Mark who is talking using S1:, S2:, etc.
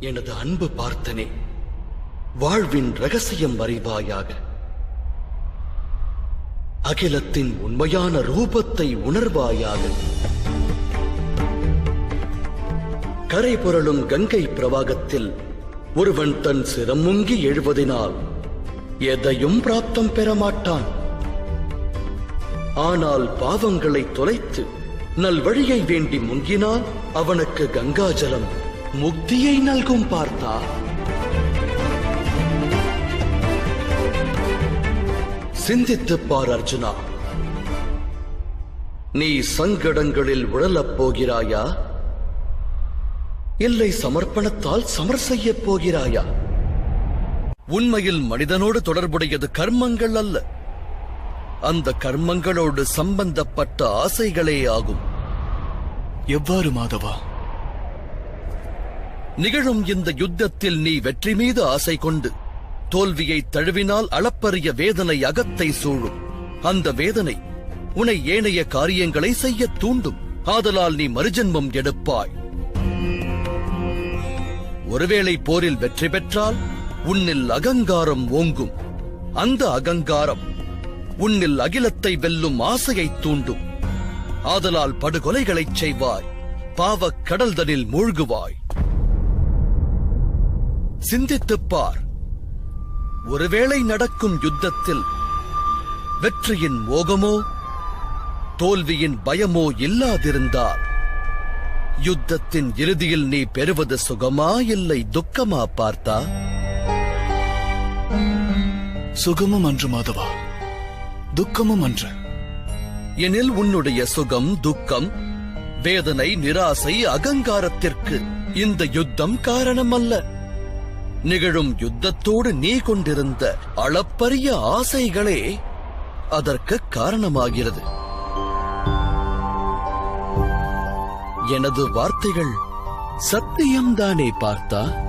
S1: எனது அன்பு பார்த்தனே வாழ்வின் ரகசியம் வரைவாயாக அகிலத்தின் உண்மையான ரூபத்தை உணர்வாயாக. கரை புரளும் கங்கை பிரவாகத்தில் ஒருவன் தன் சிரம் முங்கி எழுவதினால் எதையும் பிராப்தம் பெற மாட்டான் ஆனால் பாவங்களை தொலைத்து நல்வழியை வேண்டி முங்கினால் அவனுக்கு கங்காஜலம் முக்தியை நல்கும் பார்த்தா. சிந்தித்து பார் அர்ஜுனா. நீ சங்கடங்களில் விழலப் போகிறாயா? இல்லை சமர்ப்பணத்தால் சமர் செய்யப் போகிறாயா? உண்மையில் மனிதனோடு தொடர்புடையது கர்மங்கள் அல்ல. அந்த கர்மங்களோடு சம்பந்தப்பட்ட ஆசைகளே ஆகும்.
S2: எவ்வாறு மாதவா?
S1: நிகழும் இந்த யுத்தத்தில் நீ வெற்றி மீது ஆசை கொண்டு தோல்வியை தழுவினால் அளப்பரிய வேதனை அகத்தை சூழும். அந்த வேதனை உன்னை ஏனைய காரியங்களை செய்யத் தூண்டும். ஆதலால் நீ மறுஜென்மம் எடுப்பாய். ஒருவேளை போரில் வெற்றி பெற்றால் உன்னில் அகங்காரம் ஓங்கும். அந்த அகங்காரம் உன்னில் அகிலத்தை வெல்லும் ஆசையைத் தூண்டும். ஆதலால் படுகொலைகளைச் செய்வாய். பாவக் கடல்தனில் மூழ்குவாய். சிந்தித்துப் பார். ஒருவேளை நடக்கும் யுத்தத்தில் வெற்றியின் மோகமோ தோல்வியின் பயமோ இல்லாதிருந்தால் யுத்தத்தின் இறுதியில் நீ பெறுவது சுகமா இல்லை துக்கமா பார்த்தா?
S2: சுகமும் அன்று மாதவா? துக்கமும் அன்று.
S1: எனில் உன்னுடைய சுகம் துக்கம் வேதனை நிராசை அகங்காரத்திற்கு இந்த யுத்தம் காரணம் அல்ல நிகழும் யுத்தத்தோடு நீ கொண்டிருந்த அளப்பரிய ஆசைகளே அதற்கு காரணமாகிறது. எனது வார்த்தைகள் சத்தியம்தானே பார்த்தா?